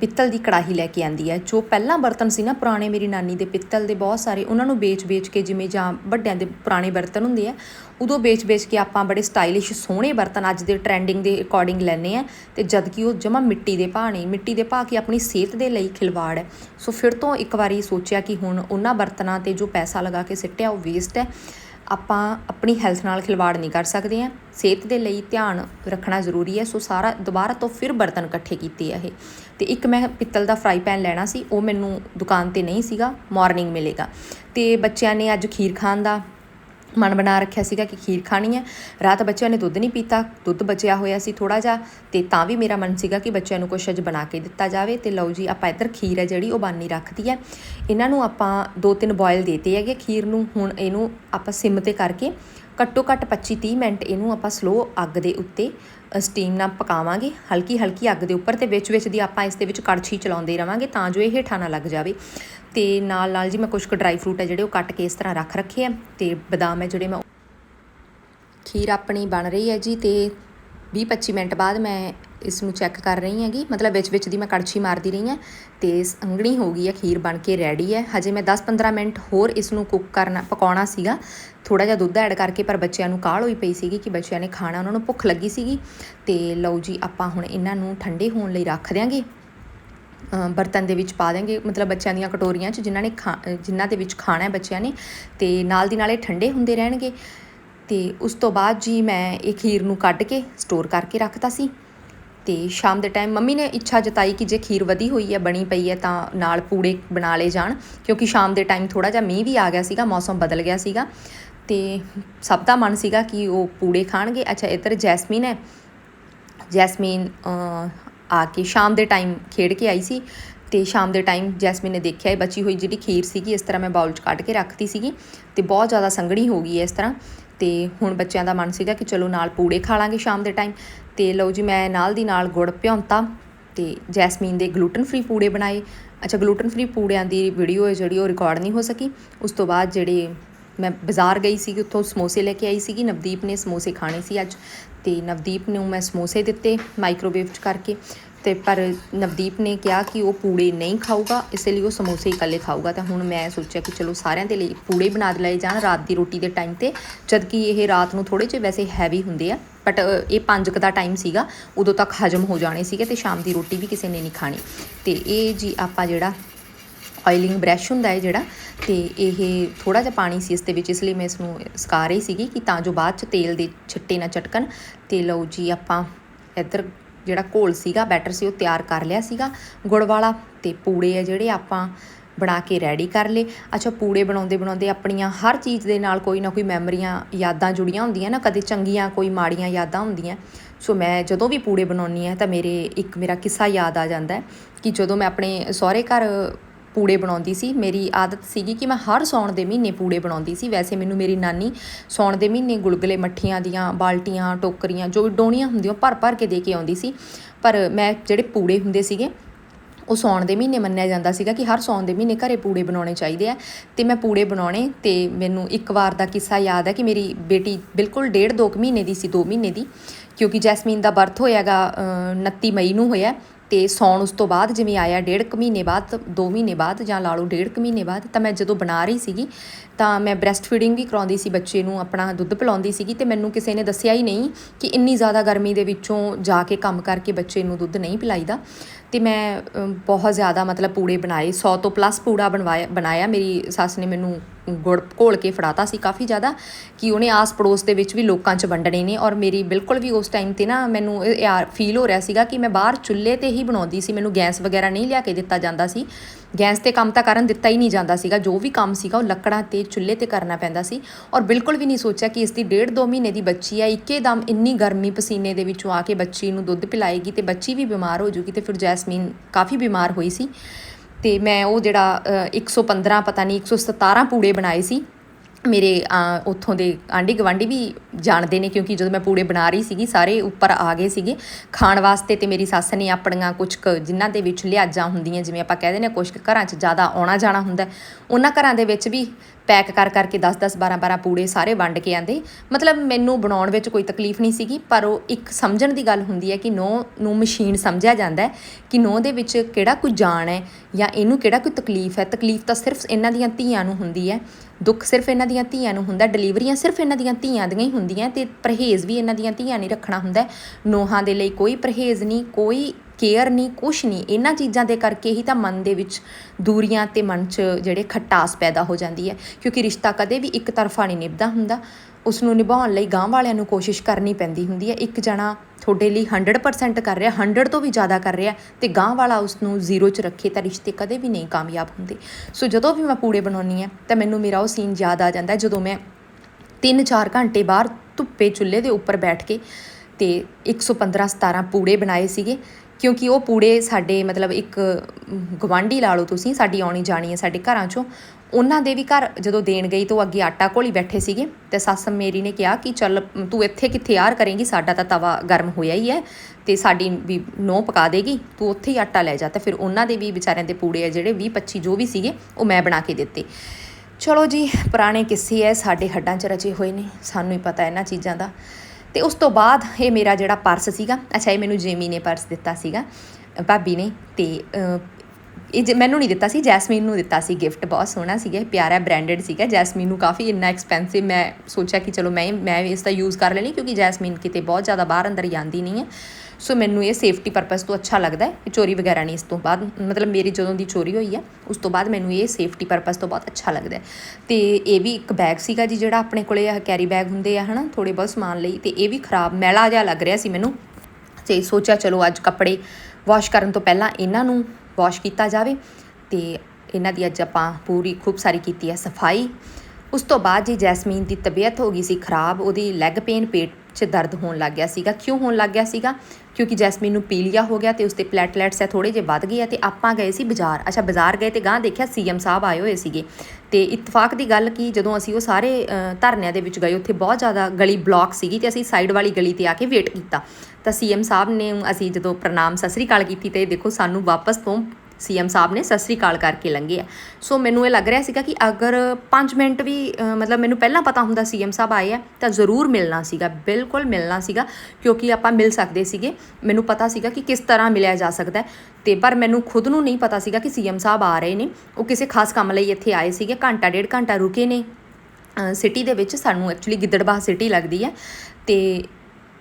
ਪਿੱਤਲ ਦੀ ਕੜਾਹੀ ਲੈ ਕੇ ਆਂਦੀ ਹੈ, ਜੋ ਪਹਿਲਾਂ ਬਰਤਨ ਸੀ ਨਾ ਪੁਰਾਣੇ ਮੇਰੀ ਨਾਨੀ ਦੇ ਪਿੱਤਲ ਦੇ ਬਹੁਤ ਸਾਰੇ, ਉਹਨਾਂ ਨੂੰ ਵੇਚ-ਵੇਚ ਕੇ ਜਿਵੇਂ ਜਾਂ ਵੱਡਿਆਂ ਦੇ ਪੁਰਾਣੇ ਬਰਤਨ ਹੁੰਦੇ ਆ, ਉਦੋਂ ਵੇਚ-ਵੇਚ ਕੇ ਆਪਾਂ ਬੜੇ ਸਟਾਈਲਿਸ਼ ਸੋਹਣੇ ਬਰਤਨ ਅੱਜ ਦੇ ਟ੍ਰੈਂਡਿੰਗ ਦੇ ਅਕੋਰਡਿੰਗ ਲੈਨੇ ਆ, ਤੇ ਜਦ ਕਿ ਉਹ ਜਮਾ ਮਿੱਟੀ ਦੇ ਭਾਅ ਨਹੀਂ ਮਿੱਟੀ ਦੇ ਭਾਅ ਕੀ ਆਪਣੀ ਸਿਹਤ ਦੇ ਲਈ ਖਿਲਵਾੜ ਹੈ। ਸੋ ਫਿਰ ਤੋਂ ਇੱਕ ਵਾਰੀ ਸੋਚਿਆ ਕਿ ਹੁਣ ਉਹਨਾਂ ਬਰਤਨਾਂ ਤੇ ਜੋ ਪੈਸਾ ਲਗਾ ਕੇ ਸਿੱਟਿਆ ਉਹ ਵੇਸਟ ਹੈ। ਆਪਾਂ ਆਪਣੀ ਹੈਲਥ ਨਾਲ ਖਿਲਵਾੜ ਨਹੀਂ ਕਰ ਸਕਦੇ ਆ ਸਿਹਤ ਦੇ ਲਈ ਧਿਆਨ ਰੱਖਣਾ ਜ਼ਰੂਰੀ ਹੈ। ਸੋ ਸਾਰਾ, ਦੁਬਾਰਾ ਤੋਂ ਫਿਰ ਬਰਤਨ ਇਕੱਠੇ ਕੀਤੇ ਆ ਇਹ। ਤੇ ਇੱਕ ਮੈਂ ਪਿੱਤਲ ਦਾ ਫਰਾਈ ਪੈਨ ਲੈਣਾ ਸੀ, ਉਹ ਮੈਨੂੰ ਦੁਕਾਨ ਤੇ ਨਹੀਂ ਸੀਗਾ ਮਾਰਨਿੰਗ ਮਿਲੇਗਾ। ਤੇ ਬੱਚਿਆਂ ਨੇ ਅੱਜ ਖੀਰ ਖਾਣ ਦਾ ਮਨ ਬਣਾ ਰੱਖਿਆ ਸੀਗਾ ਕਿ ਖੀਰ ਖਾਣੀ ਹੈ। ਰਾਤ ਬੱਚਿਆਂ ਨੇ ਦੁੱਧ ਨਹੀਂ ਪੀਤਾ, ਦੁੱਧ ਬਚਿਆ ਹੋਇਆ ਸੀ ਥੋੜਾ ਜਿਹਾ ਤੇ ਤਾਂ ਵੀ ਮੇਰਾ ਮਨ ਸੀਗਾ ਕਿ ਬੱਚਿਆਂ ਨੂੰ ਕੁਛ ਅੱਜ ਬਣਾ ਕੇ ਦਿੱਤਾ ਜਾਵੇ ਤੇ ਲਓ ਜੀ, ਆਪਾਂ ਇੱਧਰ ਖੀਰ ਹੈ ਜਿਹੜੀ ਉਹ ਬਾਨੀ ਰੱਖਦੀ ਹੈ। ਇਹਨਾਂ ਨੂੰ ਆਪਾਂ ਦੋ ਤਿੰਨ ਬੋਇਲ ਦੇਤੇ ਹੈਗੇ ਖੀਰ ਨੂੰ, ਹੁਣ ਇਹਨੂੰ ਆਪਾਂ ਸਿਮ ਤੇ ਕਰਕੇ ਘੱਟੋ ਘੱਟ 25-30 ਮਿੰਟ ਇਹਨੂੰ ਆਪਾਂ ਸਲੋ ਅੱਗ ਦੇ ਉੱਤੇ ਸਟੀਮ ਨਾਲ ਪਕਾਵਾਂਗੇ। ਹਲਕੀ ਹਲਕੀ ਅੱਗ ਦੇ ਉੱਪਰ ਤੇ ਵਿੱਚ ਵਿੱਚ ਦੀ ਆਪਾਂ ਇਸ ਦੇ ਵਿੱਚ ਕੜਛੀ ਚਲਾਉਂਦੇ ਰਵਾਂਗੇ ਤਾਂ ਜੋ ਇਹ ਹੇਠਾਂ ਨਾ ਲੱਗ ਜਾਵੇ। ਤੇ ਨਾਲ ਨਾਲ ਜੀ ਮੈਂ ਕੁਝ ਕੁ ਡਰਾਈ ਫਰੂਟ ਹੈ ਜਿਹੜੇ ਉਹ ਕੱਟ ਕੇ ਇਸ ਤਰ੍ਹਾਂ ਰੱਖ ਰੱਖੇ ਆ ਤੇ ਬਦਾਮ ਹੈ ਜਿਹੜੇ ਮੈਂ ਖੀਰ ਆਪਣੀ ਬਣ ਰਹੀ ਹੈ ਜੀ ਤੇ 20-25 ਮਿੰਟ ਬਾਅਦ ਮੈਂ ਇਸ ਨੂੰ ਚੈੱਕ ਕਰ ਰਹੀ ਹੈਗੀ। ਮਤਲਬ ਵਿੱਚ ਵਿੱਚ ਦੀ ਮੈਂ ਕੜਛੀ ਮਾਰਦੀ ਰਹੀ ਹਾਂ ਤੇ ਅੰਗਣੀ ਹੋ ਗਈ ਹੈ, ਖੀਰ ਬਣ ਕੇ ਰੈਡੀ ਹੈ। ਹਜੇ ਮੈਂ 10-15 ਮਿੰਟ ਹੋਰ ਇਸ ਨੂੰ ਕੁੱਕ ਕਰਨਾ, ਪਕਾਉਣਾ ਸੀਗਾ। ਥੋੜਾ ਜਿਹਾ ਦੁੱਧ ਐਡ ਕਰਕੇ ਪਰ ਬੱਚਿਆਂ ਨੂੰ ਕਾਹਲ ਹੋਈ ਪਈ ਸੀਗੀ ਕਿ ਬੱਚਿਆਂ ਨੇ ਖਾਣਾ, ਉਹਨਾਂ ਨੂੰ ਭੁੱਖ ਲੱਗੀ ਸੀਗੀ। ਤੇ ਲਓ ਜੀ, ਆਪਾਂ ਹੁਣ ਇਹਨਾਂ ਨੂੰ ਠੰਡੇ ਹੋਣ ਲਈ ਰੱਖ ਦਿਆਂਗੇ। ਬਰਤਨ ਦੇ ਵਿੱਚ ਪਾ ਦੇਂਗੇ ਮਤਲਬ ਬੱਚਿਆਂ ਦੀਆਂ ਕਟੋਰੀਆਂ 'ਚ ਜਿਨ੍ਹਾਂ ਨੇ ਖਾ, ਜਿਨ੍ਹਾਂ ਦੇ ਵਿੱਚ ਖਾਣਾ ਹੈ ਬੱਚਿਆਂ ਨੇ ਤੇ ਨਾਲ ਦੀ ਨਾਲੇ ਠੰਡੇ ਹੁੰਦੇ ਰਹਿਣਗੇ। ਤੇ ਉਸ ਤੋਂ ਬਾਅਦ ਜੀ ਮੈਂ ਇਹ ਖੀਰ ਨੂੰ ਕੱਢ ਕੇ ਸਟੋਰ ਕਰਕੇ ਰੱਖਤਾ ਸੀ। ਤੇ ਸ਼ਾਮ ਦੇ ਟਾਈਮ ਮੰਮੀ ਨੇ ਇੱਛਾ ਜਤਾਈ ਕਿ ਜੇ ਖੀਰ ਵਧੀ ਹੋਈ ਹੈ, ਬਣੀ ਪਈ ਹੈ, ਤਾਂ ਨਾਲ ਪੂੜੇ ਬਣਾ ਲਏ ਜਾਣ, ਕਿਉਂਕਿ ਸ਼ਾਮ ਦੇ ਟਾਈਮ ਥੋੜਾ ਜਿਹਾ ਮੀਂਹ ਵੀ ਆ ਗਿਆ ਸੀਗਾ, ਮੌਸਮ ਬਦਲ ਗਿਆ ਸੀਗਾ ਤੇ ਸਭ ਦਾ ਮਨ ਸੀਗਾ ਕਿ ਉਹ ਪੂੜੇ ਖਾਣਗੇ। ਅੱਛਾ, ਇੱਧਰ ਜੈਸਮੀਨ ਹੈ। ਜੈਸਮੀਨ ਆ ਕੇ ਸ਼ਾਮ ਦੇ ਟਾਈਮ ਖੇਡ ਕੇ ਆਈ ਸੀ ਤੇ ਸ਼ਾਮ ਦੇ ਟਾਈਮ ਜੈਸਮੀਨ ਨੇ ਦੇਖਿਆ ਇਹ ਬਚੀ ਹੋਈ ਜਿਹੜੀ ਖੀਰ ਸੀਗੀ, ਇਸ ਤਰ੍ਹਾਂ ਮੈਂ ਬਾਉਲ 'ਚ ਕੱਢ ਕੇ ਰੱਖਤੀ ਸੀਗੀ ਤੇ ਬਹੁਤ ਜ਼ਿਆਦਾ ਸੰਘਣੀ ਹੋ ਗਈ ਹੈ ਇਸ ਤਰ੍ਹਾਂ। ਤੇ ਹੁਣ ਬੱਚਿਆਂ ਦਾ ਮਨ ਸੀਗਾ ਕਿ ਚਲੋ ਨਾਲ ਪੂੜੇ ਖਾ ਲਾਂਗੇ ਸ਼ਾਮ ਦੇ ਟਾਈਮ। ਤੇ ਲਓ ਜੀ, ਮੈਂ ਨਾਲ ਦੀ ਨਾਲ ਗੁੜ ਭਿਉਂਤਾ ਤੇ ਜੈਸਮੀਨ ਦੇ ਗਲੂਟਨ ਫ੍ਰੀ ਪੂੜੇ ਬਣਾਏ। ਅੱਛਾ ਗਲੂਟਨ ਫ੍ਰੀ ਪੂੜਿਆਂ ਦੀ ਵੀਡੀਓ ਹੈ ਜਿਹੜੀ ਉਹ ਰਿਕਾਰਡ ਨਹੀਂ ਹੋ ਸਕੀ। ਉਸ ਤੋਂ ਬਾਅਦ ਜਿਹੜੇ ਮੈਂ ਬਾਜ਼ਾਰ ਗਈ ਸੀ ਉੱਥੋਂ ਸਮੋਸੇ ਲੈ ਕੇ ਆਈ ਸੀਗੀ। ਨਵਦੀਪ ਨੇ ਸਮੋਸੇ ਖਾਣੇ ਸੀ ਅੱਜ। ਤੇ ਨਵਦੀਪ ਨੂੰ ਮੈਂ ਸਮੋਸੇ ਦਿੱਤੇ ਮਾਈਕ੍ਰੋਵੇਵ 'ਚ ਕਰਕੇ। ਤੇ ਪਰ ਨਵਦੀਪ ਨੇ ਕਿਹਾ ਕਿ ਉਹ ਪੂੜੇ ਨਹੀਂ ਖਾਊਗਾ, ਇਸ ਲਈ ਉਹ ਸਮੋਸੇ ਹੀ ਇਕੱਲੇ ਖਾਊਗਾ। ਤਾਂ ਹੁਣ ਮੈਂ ਸੋਚਿਆ ਕਿ ਚਲੋ ਸਾਰਿਆਂ ਦੇ ਲਈ ਪੂੜੇ ਬਣਾ ਲਏ ਜਾਣ ਰਾਤ ਦੀ ਰੋਟੀ ਦੇ ਟਾਈਮ ਤੇ ਜਦ ਕਿ ਇਹ ਰਾਤ ਨੂੰ ਥੋੜੇ ਜਿਹੇ ਵੈਸੇ ਹੈਵੀ ਹੁੰਦੇ ਆ ਬਟ ਇਹ 5 ਕੁ ਦਾ ਟਾਈਮ ਸੀਗਾ, ਉਦੋਂ ਤੱਕ ਹਜਮ ਹੋ ਜਾਣੇ ਸੀਗੇ ਤੇ ਸ਼ਾਮ ਦੀ ਰੋਟੀ ਵੀ ਕਿਸੇ ਨੇ ਨਹੀਂ ਖਾਣੀ। ਤੇ ਇਹ ਜੀ ਆਪਾਂ ਜਿਹੜਾ ਆਇਲਿੰਗ ਬ੍ਰਸ਼ ਹੁੰਦਾ ਹੈ ਜਿਹੜਾ, ਤੇ ਇਹ ਥੋੜਾ ਜਿਹਾ ਪਾਣੀ ਸੀ ਇਸ ਦੇ ਵਿੱਚ, ਇਸ ਲਈ ਮੈਂ ਇਸ ਨੂੰ ਸੁਕਾ ਰਹੀ ਸੀਗੀ ਕਿ ਤਾਂ ਜੋ ਬਾਅਦ ਚ ਤੇਲ ਦੇ ਛਿੱਟੇ ਨਾ ਚਟਕਣ ਤੇ ਲਓ ਜੀ ਆਪਾਂ ਇੱਧਰ ਜਿਹੜਾ ਘੋਲ ਸੀਗਾ ਬੈਟਰ ਸੀ, ਉਹ ਤਿਆਰ ਕਰ ਲਿਆ ਸੀਗਾ। ਗੁੜ ਵਾਲਾ ਤੇ ਪੂੜੇ ਆ ਜਿਹੜੇ ਆਪਾਂ ਬਣਾ ਕੇ ਰੈਡੀ ਕਰ ਲਏ। ਅੱਛਾ, ਪੂੜੇ ਬਣਾਉਂਦੇ ਬਣਾਉਂਦੇ ਆਪਣੀਆਂ ਹਰ ਚੀਜ਼ ਦੇ ਨਾਲ ਕੋਈ ਨਾ ਕੋਈ ਮੈਮਰੀਆਂ, ਯਾਦਾਂ ਜੁੜੀਆਂ ਹੁੰਦੀਆਂ ਨਾ। ਕਦੇ ਚੰਗੀਆਂ, ਕੋਈ ਮਾੜੀਆਂ ਯਾਦਾਂ ਹੁੰਦੀਆਂ। ਸੋ ਮੈਂ ਜਦੋਂ ਵੀ ਪੂੜੇ ਬਣਾਉਣੀ ਆ ਤਾਂ ਮੇਰੇ, ਇੱਕ ਮੇਰਾ ਕਿੱਸਾ ਯਾਦ ਆ ਜਾਂਦਾ ਕਿ ਜਦੋਂ ਮੈਂ ਆਪਣੇ ਸਹੁਰੇ ਘਰ ਪੂੜੇ ਬਣਾਉਂਦੀ ਸੀ। ਮੇਰੀ ਆਦਤ ਸੀਗੀ ਕਿ ਮੈਂ ਹਰ ਸੌਣ ਦੇ ਮਹੀਨੇ ਪੂੜੇ ਬਣਾਉਂਦੀ ਸੀ। ਵੈਸੇ ਮੈਨੂੰ ਮੇਰੀ ਨਾਨੀ ਸੌਣ ਦੇ ਮਹੀਨੇ ਗੁਲਗੁਲੇ ਮੱਠੀਆਂ ਦੀਆਂ, ਬਾਲਟੀਆਂ, ਟੋਕਰੀਆਂ, ਜੋ ਵੀ ਡੋਣੀਆਂ ਹੁੰਦੀਆਂ ਭਰ ਭਰ ਕੇ ਦੇ ਕੇ ਆਉਂਦੀ ਸੀ। ਪਰ ਮੈਂ ਜਿਹੜੇ ਪੂੜੇ ਹੁੰਦੇ ਸੀਗੇ, ਉਹ ਸੌਣ ਦੇ ਮਹੀਨੇ ਮੰਨਿਆ ਜਾਂਦਾ ਸੀਗਾ ਕਿ ਹਰ ਸੌਣ ਦੇ ਮਹੀਨੇ ਘਰੇ ਪੂੜੇ ਬਣਾਉਣੇ ਚਾਹੀਦੇ ਆ। ਤੇ ਮੈਂ ਪੂੜੇ ਬਣਾਉਣੇ ਤੇ ਮੈਨੂੰ ਇੱਕ ਵਾਰ ਦਾ ਕਿੱਸਾ ਯਾਦ ਹੈ ਕਿ ਮੇਰੀ ਬੇਟੀ ਬਿਲਕੁਲ ਡੇਢ ਦੋ ਕੁ ਮਹੀਨੇ ਦੀ ਸੀ 2 ਮਹੀਨੇ ਦੀ, ਕਿਉਂਕਿ ਜੈਸਮੀਨ ਦਾ ਬਰਥ ਹੋਇਆਗਾ 29 ਮਈ ਨੂੰ ਹੋਇਆ। ਤੇ ਸੌਣ ਉਸ ਤੋਂ ਬਾਅਦ ਜਿਵੇਂ ਆਇਆ ਡੇਢ ਕੁ ਮਹੀਨੇ ਬਾਅਦ 2 ਮਹੀਨੇ ਬਾਅਦ ਜਾਂ ਲਾ ਲਓ ਡੇਢ ਕੁ ਮਹੀਨੇ ਬਾਅਦ, ਤਾਂ ਮੈਂ ਜਦੋਂ ਬਣਾ ਰਹੀ ਸੀਗੀ, ਤਾਂ ਮੈਂ ਬ੍ਰੈਸਟ ਫੀਡਿੰਗ ਵੀ ਕਰਾਉਂਦੀ ਸੀ ਬੱਚੇ ਨੂੰ, ਆਪਣਾ ਦੁੱਧ ਪਿਲਾਉਂਦੀ ਸੀਗੀ ਤੇ ਮੈਨੂੰ ਕਿਸੇ ਨੇ ਦੱਸਿਆ ਹੀ ਨਹੀਂ ਕਿ ਇੰਨੀ ਜ਼ਿਆਦਾ ਗਰਮੀ ਦੇ ਵਿੱਚੋਂ ਜਾ ਕੇ ਕੰਮ ਕਰਕੇ ਬੱਚੇ ਨੂੰ ਦੁੱਧ ਨਹੀਂ ਪਿਲਾਈਦਾ। ਤੇ ਮੈਂ ਬਹੁਤ ਜ਼ਿਆਦਾ ਮਤਲਬ ਪੂੜੇ ਬਣਾਏ 100 ਤੋਂ ਪਲੱਸ ਪੂੜਾ ਬਣਵਾਇਆ, ਬਣਾਇਆ। ਮੇਰੀ ਸੱਸ ਨੇ ਮੈਨੂੰ ਗੁੜ ਘੋਲ ਕੇ ਫੜਾਤਾ ਸੀ ਕਾਫੀ ਜ਼ਿਆਦਾ ਕਿ ਉਹਨੇ ਆਸ ਪੜੋਸ ਦੇ ਵਿੱਚ ਵੀ ਲੋਕਾਂ 'ਚ ਵੰਡਣੇ ਨੇ ਔਰ ਮੇਰੀ ਬਿਲਕੁਲ ਵੀ ਉਸ ਟਾਈਮ ਤੇ ਨਾ ਮੈਨੂੰ ਇਹ ਯਾਰ ਫੀਲ ਹੋ ਰਿਹਾ ਸੀਗਾ ਕਿ ਮੈਂ ਬਾਹਰ ਚੁੱਲ੍ਹੇ ਤੇ ਹੀ ਬਣਾਉਂਦੀ ਸੀ। ਮੈਨੂੰ ਗੈਸ ਵਗੈਰਾ ਨਹੀਂ ਲਿਆ ਕੇ ਦਿੱਤਾ ਜਾਂਦਾ ਸੀ। ਗੈਸ ਤੇ ਕੰਮ ਤਾਂ ਕਰਨ ਦਿੱਤਾ ਹੀ ਨਹੀਂ ਜਾਂਦਾ ਸੀਗਾ। ਜੋ ਵੀ ਕੰਮ ਸੀਗਾ ਉਹ ਲੱਕੜਾਂ ਤੇ ਚੁੱਲ੍ਹੇ ਤੇ ਕਰਨਾ ਪੈਂਦਾ ਸੀ ਔਰ ਬਿਲਕੁਲ ਵੀ ਨਹੀਂ ਸੋਚਿਆ ਕਿ ਇਸ ਦੀ ਡੇਢ ਦੋ ਮਹੀਨੇ ਦੀ ਬੱਚੀ ਆ ਇੱਕੇ ਦਮ ਇੰਨੀ ਗਰਮੀ ਪਸੀਨੇ ਦੇ ਵਿੱਚੋਂ ਆ ਕੇ ਬੱਚੀ ਨੂੰ ਦੁੱਧ ਪਿਲਾਏਗੀ ਤੇ ਬੱਚੀ ਵੀ ਬਿਮਾਰ ਹੋ ਜੂਗੀ ਤੇ ਫਿਰ ਜੈਸਮੀਨ ਕਾਫੀ ਬਿਮਾਰ ਹੋਈ ਸੀ। ਤੇ ਮੈਂ ਉਹ ਜਿਹੜਾ ਅ, 115 ਪਤਾ ਨਹੀਂ 117 ਪੂੜੇ ਬਣਾਏ ਸੀ। ਮੇਰੇ ਉੱਥੋਂ ਦੇ ਆਂਢੀ ਗਵਾਂਢੀ ਵੀ ਜਾਣਦੇ ਨੇ ਕਿਉਂਕਿ ਜਦੋਂ ਮੈਂ ਪੂੜੇ ਬਣਾ ਰਹੀ ਸੀਗੀ, ਸਾਰੇ ਉੱਪਰ ਆ ਗਏ ਸੀਗੇ। ਖਾਣ ਵਾਸਤੇ ਤੇ ਮੇਰੀ ਸੱਸ ਨੇ ਆਪਣੀਆਂ ਕੁਝ ਕੁ ਜਿਨ੍ਹਾਂ ਦੇ ਵਿੱਚ ਲਿਆਜਾਂ ਹੁੰਦੀਆਂ, ਜਿਵੇਂ ਆਪਾਂ ਕਹਿੰਦੇ ਨੇ ਕੁਝ ਕੁ ਘਰਾਂ 'ਚ ਜ਼ਿਆਦਾ ਆਉਣਾ ਜਾਣਾ ਹੁੰਦਾ। ਉਹਨਾਂ ਘਰਾਂ ਦੇ ਵਿੱਚ ਵੀ ਪੈਕ ਕਰ ਕਰਕੇ 10 10 12 12 ਪੂੜੇ ਸਾਰੇ ਵੰਡ ਕੇ ਆਂਦੇ। ਮਤਲਬ ਮੈਨੂੰ ਬਣਾਉਣ ਵਿੱਚ ਕੋਈ ਤਕਲੀਫ ਨਹੀਂ ਸੀਗੀ, ਪਰ ਉਹ ਇੱਕ ਸਮਝਣ ਦੀ ਗੱਲ ਹੁੰਦੀ ਹੈ ਕਿ ਨੋ ਨੂੰ ਮਸ਼ੀਨ ਸਮਝਿਆ ਜਾਂਦਾ ਹੈ ਕਿ ਨੋ ਦੇ ਵਿੱਚ ਕਿਹੜਾ ਕੋਈ ਜਾਣ ਹੈ ਜਾਂ ਇਹਨੂੰ ਕਿਹੜਾ ਕੋਈ ਤਕਲੀਫ ਹੈ। ਤਕਲੀਫ ਤਾਂ ਸਿਰਫ ਇਹਨਾਂ ਦੀਆਂ ਧੀਆਂ ਨੂੰ ਹੁੰਦੀ ਹੈ। ਦੁੱਖ ਸਿਰਫ ਇਹਨਾਂ ਦੀਆਂ ਧੀਆਂ ਨੂੰ ਹੁੰਦਾ, ਡਿਲੀਵਰੀਆਂ ਸਿਰਫ ਇਹਨਾਂ ਦੀਆਂ ਧੀਆਂ ਦੀਆਂ ਹੀ ਹੁੰਦੀਆਂ ਤੇ ਪਰਹੇਜ਼ ਵੀ ਇਹਨਾਂ ਦੀਆਂ ਧੀਆਂ ਨੇ ਰੱਖਣਾ ਹੁੰਦਾ ਨੋਹਾਂ ਦੇ ਲਈ ਕੋਈ ਪਰਹੇਜ਼ ਨਹੀਂ, ਕੋਈ ਕੇਅਰ ਨਹੀਂ, ਕੁਛ ਨਹੀਂ, ਇਹਨਾਂ ਚੀਜ਼ਾਂ ਦੇ ਕਰਕੇ ਹੀ ਤਾਂ ਮਨ ਦੇ ਵਿੱਚ ਦੂਰੀਆਂ ਤੇ ਮਨ 'ਚ ਜਿਹੜੇ ਖਟਾਸ ਪੈਦਾ ਹੋ ਜਾਂਦੀ ਹੈ, ਕਿਉਂਕਿ ਰਿਸ਼ਤਾ ਕਦੇ ਵੀ ਇੱਕ ਤਰਫਾ ਨਹੀਂ ਨਿਭਦਾ ਹੁੰਦਾ। ਉਸ ਨੂੰ ਨਿਭਾਉਣ ਲਈ ਗਾਂਹ ਵਾਲਿਆਂ ਨੂੰ ਕੋਸ਼ਿਸ਼ ਕਰਨੀ ਪੈਂਦੀ ਹੁੰਦੀ ਹੈ। ਇੱਕ ਜਣਾ ਤੁਹਾਡੇ ਲਈ 100% ਕਰ ਰਿਹਾ 100 ਤੋਂ ਵੀ ਜ਼ਿਆਦਾ ਕਰ ਰਿਹਾ ਤੇ ਗਾਂਹ ਵਾਲਾ ਉਸ ਨੂੰ ਜ਼ੀਰੋ 'ਚ ਰੱਖੇ ਤਾਂ ਰਿਸ਼ਤੇ ਕਦੇ ਵੀ ਨਹੀਂ ਕਾਮਯਾਬ ਹੁੰਦੇ। ਸੋ ਜਦੋਂ ਵੀ ਮੈਂ ਪੂੜੇ ਬਣਾਉਣੀ ਆ ਤਾਂ ਮੈਨੂੰ ਮੇਰਾ ਉਹ ਸੀਨ ਯਾਦ ਆ ਜਾਂਦਾ ਜਦੋਂ ਮੈਂ 3-4 ਘੰਟੇ ਬਾਹਰ ਧੁੱਪੇ ਚੁੱਲ੍ਹੇ ਦੇ ਉੱਪਰ ਬੈਠ ਕੇ ਤੇ 115 17 ਪੂੜੇ ਬਣਾਏ ਸੀਗੇ ਕਿਉਂਕਿ ਉਹ ਪੂੜੇ ਸਾਡੇ, ਮਤਲਬ ਇੱਕ ਗਵਾਂਢੀ ਲਾ ਲਓ ਤੁਸੀਂ, ਸਾਡੀ ਆਉਣੀ ਜਾਣੀ ਹੈ ਸਾਡੇ ਘਰਾਂ 'ਚੋਂ। ਉਹਨਾਂ ਦੇ ਵੀ ਘਰ ਜਦੋਂ ਦੇਣ ਗਈ ਤਾਂ ਉਹ ਅੱਗੇ ਆਟਾ ਘੋਲੀ ਬੈਠੇ ਸੀਗੇ ਤੇ ਸੱਸ ਮੇਰੀ ਨੇ ਕਿਹਾ ਕਿ ਚੱਲ ਤੂੰ ਇੱਥੇ ਕਿੱਥੇ ਯਾਰ ਕਰੇਂਗੀ, ਸਾਡਾ ਤਾਂ ਤਵਾ ਗਰਮ ਹੋਇਆ ਹੀ ਹੈ ਤੇ ਸਾਡੀ ਵੀ ਨੋ ਪਕਾ ਦੇਗੀ, ਤੂੰ ਉੱਥੇ ਹੀ ਆਟਾ ਲੈ ਜਾ। ਤੇ ਫਿਰ ਉਹਨਾਂ ਦੇ ਵੀ ਵਿਚਾਰਿਆਂ ਦੇ ਪੂੜੇ ਆ ਜਿਹੜੇ 20 25 ਜੋ ਵੀ ਸੀਗੇ, ਉਹ ਮੈਂ ਬਣਾ ਕੇ ਦਿੱਤੇ। ਚਲੋ ਜੀ, ਪੁਰਾਣੇ ਕਿੱਸੇ ਐ, ਸਾਡੇ ਹੱਡਾਂ 'ਚ ਰਚੇ ਹੋਏ ਨੇ, ਸਾਨੂੰ ਹੀ ਪਤਾ ਇਹਨਾਂ ਚੀਜ਼ਾਂ ਦਾ। ਤੇ ਉਸ ਤੋਂ ਬਾਅਦ ਇਹ ਮੇਰਾ ਜਿਹੜਾ ਪਰਸ ਸੀਗਾ, ਅੱਛਾ, ਇਹ ਮੈਨੂੰ ਜੇਮੀ ਨੇ ਪਰਸ ਦਿੱਤਾ ਸੀਗਾ, ਭਾਬੀ ਨੇ ਤੇ ਇਹ ਜੇ, ਮੈਨੂੰ ਨਹੀਂ ਦਿੱਤਾ ਸੀ, ਜੈਸਮੀਨ ਨੂੰ ਦਿੱਤਾ ਸੀ ਗਿਫਟ ਬਹੁਤ ਸੋਹਣਾ ਸੀਗਾ ਪਿਆਰਾ ਬ੍ਰਾਂਡਡ ਸੀਗਾ, ਜੈਸਮੀਨ ਨੂੰ ਕਾਫੀ ਇੰਨਾ ਐਕਸਪੈਂਸਿਵ ਮੈਂ ਸੋਚਿਆ ਕਿ ਚਲੋ ਮੈਂ ਮੈਂ ਇਸ ਦਾ ਯੂਜ਼ ਕਰ ਲੈਣੀ ਕਿਉਂਕਿ ਜੈਸਮੀਨ ਕਿਤੇ ਬਹੁਤ ਜ਼ਿਆਦਾ ਬਾਹਰ ਅੰਦਰ ਜਾਂਦੀ ਨਹੀਂ ਹੈ। ਸੋ ਮੈਨੂੰ ਇਹ ਸੇਫਟੀ ਪਰਪਸ ਤੋਂ ਅੱਛਾ ਲੱਗਦਾ ਹੈ ਇਹ ਚੋਰੀ ਵਗੈਰਾ ਨਹੀਂ ਇਸ ਤੋਂ ਬਾਅਦ, ਮਤਲਬ ਮੇਰੀ ਜਦੋਂ ਦੀ ਚੋਰੀ ਹੋਈ ਹੈ ਉਸ ਤੋਂ ਬਾਅਦ ਮੈਨੂੰ ਇਹ ਸੇਫਟੀ ਪਰਪਸ ਤੋਂ ਬਹੁਤ ਅੱਛਾ ਲੱਗਦਾ ਹੈ। ਤੇ ਇਹ ਵੀ ਇੱਕ ਬੈਗ ਸੀਗਾ ਜੀ ਜਿਹੜਾ ਆਪਣੇ ਕੋਲੇ ਆ ਕੈਰੀ ਬੈਗ ਹੁੰਦੇ ਆ, ਹਨਾ ਥੋੜੇ ਬਹੁਤ ਸਮਾਨ ਲਈ, ਤੇ ਇਹ ਵੀ ਖਰਾਬ ਮੈਲਾ ਜਿਹਾ ਲੱਗ ਰਿਹਾ ਸੀ ਮੈਨੂੰ। ਤੇ ਸੋਚਿਆ ਚਲੋ ਅੱਜ ਕੱਪੜੇ ਵਾਸ਼ ਕਰਨ ਤੋਂ ਪਹਿਲਾਂ ਇਹਨਾਂ ਨੂੰ ਵਾਸ਼ ਕੀਤਾ ਜਾਵੇ, ਤੇ ਇਹਨਾਂ ਦੀ ਅੱਜ ਆਪਾਂ ਪੂਰੀ ਖੂਬ ਸਾਰੀ ਕੀਤੀ ਹੈ ਸਫ਼ਾਈ। ਉਸ ਤੋਂ ਬਾਅਦ ਜੀ ਜੈਸਮੀਨ ਦੀ ਤਬੀਅਤ ਹੋ ਗਈ ਸੀ ਖਰਾਬ, ਉਹਦੀ ਲੈਗ ਪੇਨ ਪੇਟ 'ਚ ਦਰਦ ਹੋਣ ਲੱਗ ਗਿਆ ਸੀਗਾ। ਕਿਉਂ ਹੋਣ ਲੱਗ ਗਿਆ ਸੀਗਾ? ਕਿਉਂਕਿ ਜੈਸਮੀਨ ਨੂੰ ਪੀਲੀਆ ਹੋ ਗਿਆ ਤੇ ਉਸਦੇ ਪਲੇਟਲੈਟਸ ਹੈ ਥੋੜੇ ਜਿਹੇ ਵੱਧ ਗਏ ਆ ਤੇ ਆਪਾਂ ਗਏ ਸੀ ਬਾਜ਼ਾਰ। ਅੱਛਾ, ਬਾਜ਼ਾਰ ਗਏ ਤੇ ਗਾਂ ਦੇਖਿਆ ਸੀਐਮ ਸਾਹਿਬ ਆਏ ਹੋਏ ਸੀਗੇ। ਤੇ ਇਤਫਾਕ ਦੀ ਗੱਲ ਕੀ, ਜਦੋਂ ਅਸੀਂ ਉਹ ਸਾਰੇ ਧਰਨਿਆਂ ਦੇ ਵਿੱਚ ਗਏ, ਉੱਥੇ ਬਹੁਤ ਜ਼ਿਆਦਾ ਗਲੀ ਬਲੌਕ ਸੀਗੀ ਤੇ ਅਸੀਂ ਸਾਈਡ ਵਾਲੀ ਗਲੀ ਤੇ ਆ ਕੇ ਵੇਟ ਕੀਤਾ। ਤਾਂ ਸੀਐਮ ਸਾਹਿਬ ਨੇ, ਅਸੀਂ ਜਦੋਂ ਪ੍ਰਣਾਮ, ਸਤਿ ਸ੍ਰੀ ਅਕਾਲ ਕੀਤੀ ਤੇ ਦੇਖੋ ਸਾਨੂੰ ਵਾਪਸ ਤੋਂ ਸੀਐਮ ਸਾਹਿਬ ਨੇ, ਸਤਿ ਸ੍ਰੀ ਅਕਾਲ ਕਰਕੇ ਲੰਘੇ ਆ। ਸੋ ਮੈਨੂੰ ਇਹ ਲੱਗ ਰਿਹਾ ਸੀਗਾ ਕਿ ਅਗਰ 5 ਮਿੰਟ ਵੀ ਮਤਲਬ ਮੈਨੂੰ ਪਹਿਲਾਂ ਪਤਾ ਹੁੰਦਾ ਸੀਐਮ ਸਾਹਿਬ ਆਏ ਆ, ਤਾਂ ਜ਼ਰੂਰ ਮਿਲਣਾ ਸੀਗਾ, ਬਿਲਕੁਲ ਮਿਲਣਾ ਸੀਗਾ, ਕਿਉਂਕਿ ਆਪਾਂ ਮਿਲ ਸਕਦੇ ਸੀਗੇ। ਮੈਨੂੰ ਪਤਾ ਸੀਗਾ ਕਿ ਕਿਸ ਤਰ੍ਹਾਂ ਮਿਲਿਆ ਜਾ ਸਕਦਾ ਹੈ। ਤੇ ਪਰ ਮੈਨੂੰ ਖੁਦ ਨੂੰ ਨਹੀਂ ਪਤਾ ਸੀਗਾ ਕਿ ਸੀਐਮ ਸਾਹਿਬ ਆ ਰਹੇ ਨੇ। ਉਹ ਕਿਸੇ ਖਾਸ ਕੰਮ ਲਈ ਇੱਥੇ ਆਏ ਸੀਗੇ, ਘੰਟਾ, ਡੇਢ ਘੰਟਾ ਰੁਕੇ ਨੇ। ਸਿਟੀ ਦੇ ਵਿੱਚ ਸਾਨੂੰ ਐਕਚੁਅਲੀ ਗਿੱਦੜਬਾਹ ਸਿਟੀ ਲੱਗਦੀ ਹੈ। ਤੇ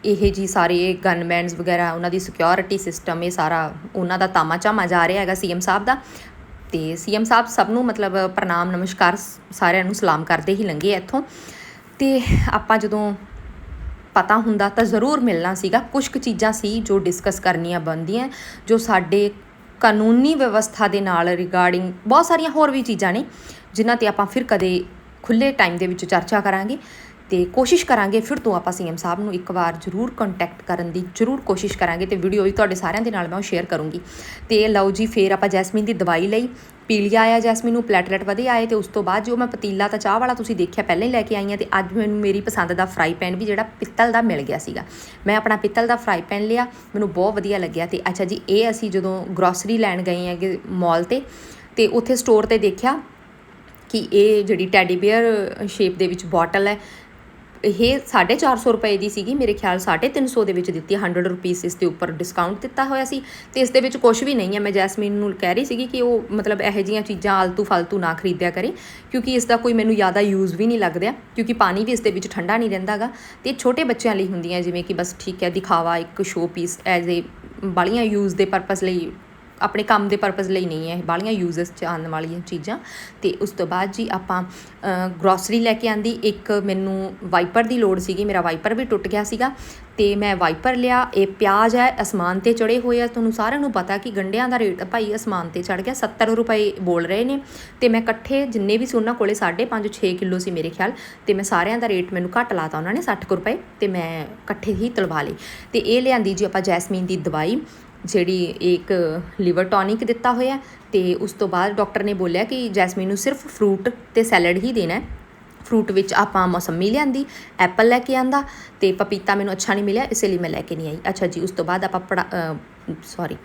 ਇਹ ਜੀ ਸਾਰੇ ਗਨਮੈਨਸ ਵਗੈਰਾ, ਉਹਨਾਂ ਦੀ ਸਿਕਿਉਰਿਟੀ ਸਿਸਟਮ ਇਹ ਸਾਰਾ, ਉਹਨਾਂ ਦਾ ਤਾਮਾ ਝਾਮਾ ਜਾ ਰਿਹਾ ਹੈਗਾ ਸੀਐਮ ਸਾਹਿਬ ਦਾ। ਤੇ ਸੀਐਮ ਸਾਹਿਬ ਸਭ ਨੂੰ ਮਤਲਬ ਪ੍ਰਣਾਮ, ਨਮਸਕਾਰ, ਸਾਰਿਆਂ ਨੂੰ ਸਲਾਮ ਕਰਦੇ ਹੀ ਲੰਘੇ ਇੱਥੋਂ। ਤੇ ਆਪਾਂ ਜਦੋਂ ਪਤਾ ਹੁੰਦਾ ਤਾਂ ਜ਼ਰੂਰ ਮਿਲਣਾ ਸੀਗਾ। ਕੁਝ ਕੁ ਚੀਜ਼ਾਂ ਸੀ ਜੋ ਡਿਸਕਸ ਕਰਨੀਆਂ ਬਣਦੀਆਂ, ਜੋ ਸਾਡੇ ਕਾਨੂੰਨੀ ਵਿਵਸਥਾ ਦੇ ਨਾਲ ਰਿਗਾਰਡਿੰਗ ਬਹੁਤ ਸਾਰੀਆਂ ਹੋਰ ਵੀ ਚੀਜ਼ਾਂ ਨੇ, ਜਿਨ੍ਹਾਂ ਤੇ ਆਪਾਂ ਫਿਰ ਕਦੇ ਖੁੱਲੇ ਟਾਈਮ ਦੇ ਵਿੱਚ ਚਰਚਾ ਕਰਾਂਗੇ। ਤੇ ਕੋਸ਼ਿਸ਼ ਕਰਾਂਗੇ, ਫਿਰ ਤੋਂ ਆਪਾਂ ਸੀਐਮ ਸਾਹਿਬ ਨੂੰ ਇੱਕ ਵਾਰ ਜ਼ਰੂਰ ਕੰਟੈਕਟ ਕਰਨ ਦੀ ਜ਼ਰੂਰ ਕੋਸ਼ਿਸ਼ ਕਰਾਂਗੇ ਤੇ ਵੀਡੀਓ ਵੀ ਤੁਹਾਡੇ ਸਾਰਿਆਂ ਦੇ ਨਾਲ ਮੈਂ ਉਹ ਸ਼ੇਅਰ ਕਰੂੰਗੀ। ਤੇ ਲਓ ਜੀ, ਫੇਰ ਆਪਾਂ ਜੈਸਮੀਨ ਦੀ ਦਵਾਈ ਲਈ, ਪੀਲੀਆ ਆਇਆ ਜੈਸਮੀਨ ਨੂੰ ਪਲੇਟਲੇਟ ਵਧੇ ਆਏ ਤੇ ਉਸ ਤੋਂ ਬਾਅਦ ਜੋ ਮੈਂ ਪਤੀਲਾ ਤਾਂ ਚਾਹ ਵਾਲਾ ਤੁਸੀਂ ਦੇਖਿਆ ਪਹਿਲਾਂ ਹੀ ਲੈ ਕੇ ਆਈ ਹਾਂ ਤੇ ਅੱਜ ਮੈਨੂੰ ਮੇਰੀ ਪਸੰਦ ਦਾ ਫਰਾਈ ਪੈਨ ਵੀ ਜਿਹੜਾ ਪਿੱਤਲ ਦਾ ਮਿਲ ਗਿਆ ਸੀਗਾ। ਮੈਂ ਆਪਣਾ ਪਿੱਤਲ ਦਾ ਫਰਾਈ ਪੈਨ ਲਿਆ, ਮੈਨੂੰ ਬਹੁਤ ਵਧੀਆ ਲੱਗਿਆ ਤੇ ਅੱਛਾ ਜੀ, ਇਹ ਅਸੀਂ ਜਦੋਂ ਗਰੋਸਰੀ ਲੈਣ ਗਏ ਹੈਗੇ ਮਾਲ ਤੇ ਤੇ ਉੱਥੇ ਸਟੋਰ ਤੇ ਦੇਖਿਆ ਕਿ ਇਹ ਜਿਹੜੀ ਟੈਡੀ ਬੀਅਰ ਸ਼ੇਪ ਦੇ ਵਿੱਚ ਬੋਟਲ ਹੈ ਇਹ 450 ਰੁਪਏ ਦੀ ਸੀਗੀ। ਮੇਰੇ ਖਿਆਲ 350 ਦੇ ਵਿੱਚ ਦਿੱਤੀ। 100 ਰੁਪੀਸ ਇਸ ਦੇ ਉੱਪਰ ਡਿਸਕਾਊਂਟ ਦਿੱਤਾ ਹੋਇਆ ਸੀ। ਤੇ ਇਸ ਦੇ ਵਿੱਚ ਕੁਝ ਵੀ ਨਹੀਂ ਹੈ। ਮੈਂ ਜੈਸਮੀਨ ਨੂੰ ਕਹਿ ਰਹੀ ਸੀਗੀ ਕਿ ਉਹ ਮਤਲਬ ਇਹੋ ਜਿਹੀਆਂ ਚੀਜ਼ਾਂ ਆਲਤੂ ਫਾਲਤੂ ਨਾ ਖਰੀਦਿਆ ਕਰੇ, ਕਿਉਂਕਿ ਇਸ ਦਾ ਕੋਈ ਮੈਨੂੰ ਜ਼ਿਆਦਾ ਯੂਜ਼ ਵੀ ਨਹੀਂ ਲੱਗਦਾ, ਕਿਉਂਕਿ ਪਾਣੀ ਵੀ ਇਸ ਦੇ ਵਿੱਚ ਠੰਡਾ ਨਹੀਂ ਰਹਿੰਦਾਗਾ ਤੇ ਇਹ ਛੋਟੇ ਬੱਚਿਆਂ ਲਈ ਹੁੰਦੀਆਂ, ਜਿਵੇਂ ਕਿ ਬਸ ਠੀਕ ਹੈ, ਦਿਖਾਵਾ, ਇੱਕ ਸ਼ੋ ਪੀਸ ਐਜ਼ ਏ ਬਾਲੀਆਂ ਯੂਜ਼ ਦੇ ਪਰਪਸ ਲਈ ਆਪਣੇ ਕੰਮ ਦੇ ਪਰਪਸ ਲਈ ਨਹੀਂ ਹੈ। ਇਹ ਬਾਲੀਆਂ ਯੂਜ਼ਸ ਚ ਆਉਣ ਵਾਲੀਆਂ ਚੀਜ਼ਾਂ। ਤੇ ਉਸ ਤੋਂ ਬਾਅਦ ਜੀ ਆਪਾਂ ਗਰੋਸਰੀ ਲੈ ਕੇ ਆਂਦੀ। ਇੱਕ ਮੈਨੂੰ ਵਾਈਪਰ ਦੀ ਲੋੜ ਸੀਗੀ। ਮੇਰਾ ਵਾਈਪਰ ਵੀ ਟੁੱਟ ਗਿਆ ਸੀਗਾ। ਤੇ ਮੈਂ ਵਾਈਪਰ ਲਿਆ। ਇਹ ਪਿਆਜ਼ ਹੈ, ਅਸਮਾਨ ਤੇ ਚੜੇ ਹੋਏ ਆ। ਤੁਹਾਨੂੰ ਸਾਰਿਆਂ ਨੂੰ ਪਤਾ ਕਿ ਗੰਡਿਆਂ ਦਾ ਰੇਟ ਭਾਈ ਅਸਮਾਨ ਤੇ ਚੜ ਗਿਆ। 70 ਰੁਪਏ ਬੋਲ ਰਹੇ ਨੇ। ਤੇ ਮੈਂ ਇਕੱਠੇ ਜਿੰਨੇ ਵੀ ਸੀ ਉਹਨਾਂ ਕੋਲੇ 5.5 6 ਕਿਲੋ ਸੀ ਮੇਰੇ ਖਿਆਲ। ਤੇ ਮੈਂ ਸਾਰਿਆਂ ਦਾ ਰੇਟ ਮੈਨੂੰ ਘੱਟ ਲਾਤਾ ਉਹਨਾਂ ਨੇ 60 ਕੁ ਰੁਪਏ। ਤੇ ਮੈਂ ਇਕੱਠੇ ਹੀ ਤਲਵਾ ਲਈ ਤੇ ਇਹ ਲਿਆਂਦੀ ਜੀ ਆਪਾਂ ਜੈਸਮੀਨ ਦੀ ਦਵਾਈ। ਜਿਹੜੀ ਇੱਕ ਲਿਵਰ ਟੌਨਿਕ ਦਿੱਤਾ ਹੋਇਆ ਤੇ ਉਸ ਤੋਂ ਬਾਅਦ ਡਾਕਟਰ ਨੇ ਬੋਲਿਆ ਕਿ ਜੈਸਮੀਨ ਨੂੰ ਸਿਰਫ ਫਰੂਟ ਤੇ ਸੈਲਡ ਹੀ ਦੇਣਾ ਹੈ। ਫਰੂਟ ਵਿੱਚ ਆਪਾਂ ਮੌਸਮੀ ਲਿਆਂਦੀ ਐਪਲ ਲੈ ਕੇ ਆਂਦਾ ਤੇ ਪਪੀਤਾ ਮੈਨੂੰ ਅੱਛਾ ਨਹੀਂ ਮਿਲਿਆ, ਇਸੇ ਲਈ ਮੈਂ ਲੈ ਕੇ ਨਹੀਂ ਆਈ। ਅੱਛਾ ਜੀ, ਉਸ ਤੋਂ ਬਾਅਦ ਆਪਾਂ ਸੌਰੀ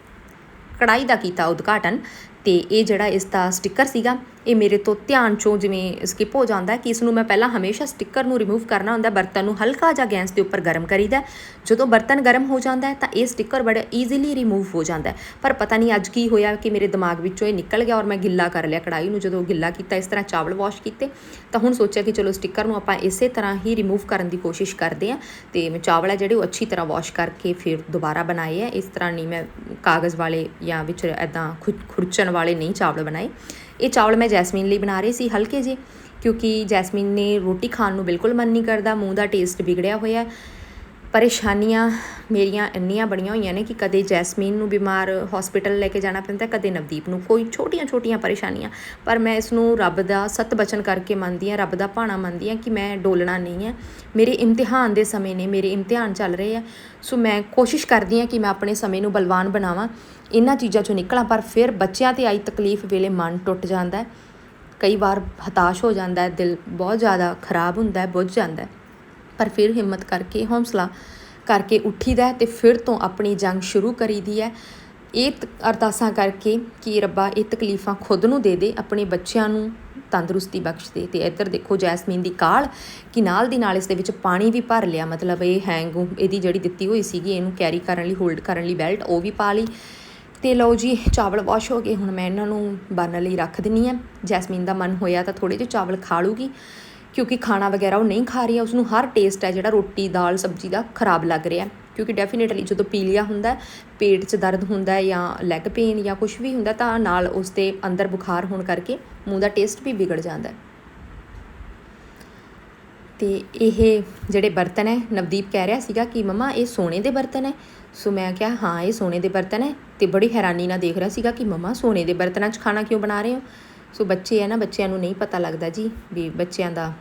ਕੜਾਈ ਦਾ ਕੀਤਾ ਉਦਘਾਟਨ ਤੇ ਇਹ ਜਿਹੜਾ ਇਸ ਦਾ ਸਟicker ਸੀਗਾ, ਇਹ ਮੇਰੇ ਤੋਂ ਧਿਆਨ ਚੋਂ ਜਿਵੇਂ ਸਕਿਪ ਹੋ ਜਾਂਦਾ ਕਿ ਇਸ ਨੂੰ ਮੈਂ ਪਹਿਲਾਂ ਹਮੇਸ਼ਾ ਸਟicker ਨੂੰ ਰਿਮੂਵ ਕਰਨਾ ਹੁੰਦਾ ਬਰਤਨ ਨੂੰ ਹਲਕਾ ਜਿਹਾ ਗੈਸ ਦੇ ਉੱਪਰ ਗਰਮ ਕਰੀਦਾ ਜਦੋਂ ਬਰਤਨ ਗਰਮ ਹੋ ਜਾਂਦਾ ਹੈ, ਤਾਂ ਇਹ ਸਟicker ਬੜਾ ਈਜ਼ੀਲੀ ਰਿਮੂਵ ਹੋ ਜਾਂਦਾ ਪਰ ਪਤਾ ਨਹੀਂ ਅੱਜ ਕੀ ਹੋਇਆ ਕਿ ਮੇਰੇ ਦਿਮਾਗ ਵਿੱਚੋਂ ਇਹ ਨਿਕਲ ਗਿਆ ਔਰ ਮੈਂ ਗਿੱਲਾ ਕਰ ਲਿਆ ਕੜਾਈ ਨੂੰ। ਜਦੋਂ ਗਿੱਲਾ ਕੀਤਾ, ਇਸ ਤਰ੍ਹਾਂ ਚਾਵਲ ਵਾਸ਼ ਕੀਤੇ, ਤਾਂ ਹੁਣ ਸੋਚਿਆ ਕਿ ਚਲੋ ਸਟicker ਨੂੰ ਆਪਾਂ ਇਸੇ ਤਰ੍ਹਾਂ ਹੀ ਰਿਮੂਵ ਕਰਨ ਦੀ ਕੋਸ਼ਿਸ਼ ਕਰਦੇ ਹਾਂ ਤੇ ਮੈਂ ਚਾਵਲ ਹੈ ਜਿਹੜੇ ਉਹ ਅੱਛੀ ਤਰ੍ਹਾਂ ਵਾਸ਼ ਕਰਕੇ ਫਿਰ ਦੁਬਾਰਾ ਬਣਾਏ ਆ ਇਸ ਤਰ੍ਹਾਂ ਨਹੀਂ ਮੈਂ ਕਾਗਜ਼ ਵਾਲੇ ਜਾਂ ਵਿੱਚ ਐਦਾਂ ਖੁਰਚਣ ਵਾਲੇ ਨਹੀਂ ਚਾਵਲ ਬਣਾਏ। ਇਹ ਚਾਵਲ ਮੈਂ ਜੈਸਮੀਨ ਲਈ ਬਣਾ ਰਹੀ ਸੀ, ਹਲਕੇ ਜਿਹੇ, ਕਿਉਂਕਿ ਜੈਸਮੀਨ ਨੇ ਰੋਟੀ ਖਾਣ ਨੂੰ ਬਿਲਕੁਲ ਮਨ ਨਹੀਂ ਕਰਦਾ, ਮੂੰਹ ਦਾ ਟੇਸਟ ਵਿਗੜਿਆ ਹੋਇਆ ਪਰੇਸ਼ਾਨੀਆਂ ਮੇਰੀਆਂ ਇੰਨੀਆਂ ਬੜੀਆਂ ਹੋਈਆਂ ਨੇ ਕਿ ਕਦੇ ਜੈਸਮੀਨ ਨੂੰ ਬਿਮਾਰ ਹਸਪੀਟਲ ਲੈ ਕੇ ਜਾਣਾ ਪੈਂਦਾ, ਕਦੇ ਨਵਦੀਪ ਨੂੰ, ਕੋਈ ਛੋਟੀਆਂ-ਛੋਟੀਆਂ ਪਰੇਸ਼ਾਨੀਆਂ। ਪਰ ਮੈਂ ਇਸ ਨੂੰ ਰੱਬ ਦਾ ਸਤ ਬਚਨ ਕਰਕੇ ਮੰਨਦੀ ਆ ਰੱਬ ਦਾ ਭਾਣਾ ਮੰਨਦੀ ਆ ਕਿ ਮੈਂ ਡੋਲਣਾ ਨਹੀਂ ਹੈ। ਮੇਰੇ ਇਮਤਿਹਾਨ ਦੇ ਸਮੇਂ ਨੇ, ਮੇਰੇ ਇਮਤਿਹਾਨ ਚੱਲ ਰਹੇ ਆ। ਸੋ ਮੈਂ ਕੋਸ਼ਿਸ਼ ਕਰਦੀ ਆ ਕਿ ਮੈਂ ਆਪਣੇ ਸਮੇਂ ਨੂੰ ਬਲਵਾਨ ਬਣਾਵਾਂ। ਇਹਨਾਂ ਚੀਜ਼ਾਂ ਚੋਂ ਨਿਕਲਾਂ, ਪਰ ਫਿਰ ਬੱਚਿਆਂ ਤੇ ਆਈ ਤਕਲੀਫ ਵੇਲੇ ਮਨ ਟੁੱਟ ਜਾਂਦਾ ਹੈ। ਕਈ ਵਾਰ ਹਤਾਸ਼ ਹੋ ਜਾਂਦਾ ਹੈ, ਦਿਲ ਬਹੁਤ ਜ਼ਿਆਦਾ ਖਰਾਬ ਹੁੰਦਾ ਹੈ, ਬੁੱਝ ਜਾਂਦਾ ਹੈ। ਪਰ ਫਿਰ ਹਿੰਮਤ ਕਰਕੇ, ਹੌਸਲਾ ਕਰਕੇ ਉੱਠੀਦਾ ਤੇ ਫਿਰ ਤੋਂ ਆਪਣੀ ਜੰਗ ਸ਼ੁਰੂ ਕਰੀਦੀ ਹੈ। ਇਹ ਅਰਦਾਸਾਂ ਕਰਕੇ ਕਿ ਰੱਬਾ ਇਹ ਤਕਲੀਫਾਂ ਖੁਦ ਨੂੰ ਦੇ ਦੇ, ਆਪਣੇ ਬੱਚਿਆਂ ਨੂੰ ਤੰਦਰੁਸਤੀ ਬਖਸ਼ ਦੇ ਤੇ ਇੱਧਰ ਦੇਖੋ ਜੈਸਮੀਨ ਦੀ ਕਾਲ ਕਿ ਨਾਲ ਦੀ ਨਾਲ ਇਸ ਦੇ ਵਿੱਚ ਪਾਣੀ ਵੀ ਭਰ ਲਿਆ, ਮਤਲਬ ਇਹ ਹੈਂਗ ਇਹਦੀ ਜਿਹੜੀ ਦਿੱਤੀ ਹੋਈ ਸੀਗੀ, ਇਹਨੂੰ ਕੈਰੀ ਕਰਨ ਲਈ ਹੋਲਡ ਕਰਨ ਲਈ ਬੈਲਟ ਉਹ ਵੀ ਪਾ ਲਈ। ਤੇ ਲਓ ਜੀ, ਚਾਵਲ ਵਾਸ਼ ਹੋ ਗਏ, ਹੁਣ ਮੈਂ ਇਹਨਾਂ ਨੂੰ ਬਣਨ ਲਈ ਰੱਖ ਦਿੰਨੀ ਆ ਜੈਸਮੀਨ ਦਾ ਮਨ ਹੋਇਆ ਤਾਂ ਥੋੜੇ ਜਿਹੇ ਚਾਵਲ ਖਾ ਲੂਗੀ। ਕਿਉਂਕਿ ਖਾਣਾ ਵਗੈਰਾ ਉਹ ਨਹੀਂ ਖਾ ਰਹੀ ਹੈ ਉਸ ਨੂੰ ਹਰ ਟੇਸਟ ਹੈ ਜਿਹੜਾ ਰੋਟੀ, ਦਾਲ, ਸਬਜ਼ੀ ਦਾ ਖਰਾਬ ਲੱਗ ਰਿਹਾ ਕਿਉਂਕਿ ਡੈਫੀਨਿਟਲੀ ਜਦੋਂ ਪੀਲੀਆ ਹੁੰਦਾ ਪੇਟ 'ਚ ਦਰਦ ਹੁੰਦਾ ਹੈ ਜਾਂ ਲੈਗ ਪੇਨ ਜਾਂ ਕੁਝ ਵੀ ਹੁੰਦਾ, ਤਾਂ ਨਾਲ ਉਸ ਦੇ ਅੰਦਰ ਬੁਖਾਰ ਹੋਣ ਕਰਕੇ ਮੂੰਹ ਦਾ ਟੇਸਟ ਵੀ ਵਿਗੜ ਜਾਂਦਾ ਹੈ। ਤੇ ਇਹ ਜਿਹੜੇ ਬਰਤਨ ਹੈ, ਨਵਦੀਪ ਕਹਿ ਰਿਹਾ ਸੀਗਾ ਕਿ ਮਮਾ ਇਹ ਸੋਨੇ ਦੇ ਬਰਤਨ ਹੈ। ਸੋ ਮੈਂ ਕਿਹਾ, ਹਾਂ, ਇਹ ਸੋਨੇ ਦੇ ਬਰਤਨ ਹੈ। ਤੇ ਬੜੀ ਹੈਰਾਨੀ ਨਾਲ ਦੇਖ ਰਿਹਾ ਸੀਗਾ ਕਿ ਮਮਾ, ਸੋਨੇ ਦੇ ਬਰਤਨਾਂ 'ਚ ਖਾਣਾ ਕਿਉਂ ਬਣਾ ਰਹੇ ਹੋ? ਸੋ ਬੱਚੇ ਹੈ ਨਾ, ਬੱਚਿਆਂ ਨੂੰ ਨਹੀਂ ਪਤਾ ਲੱਗਦਾ ਜੀ ਵੀ ਬੱਚਿਆਂ ਦਾ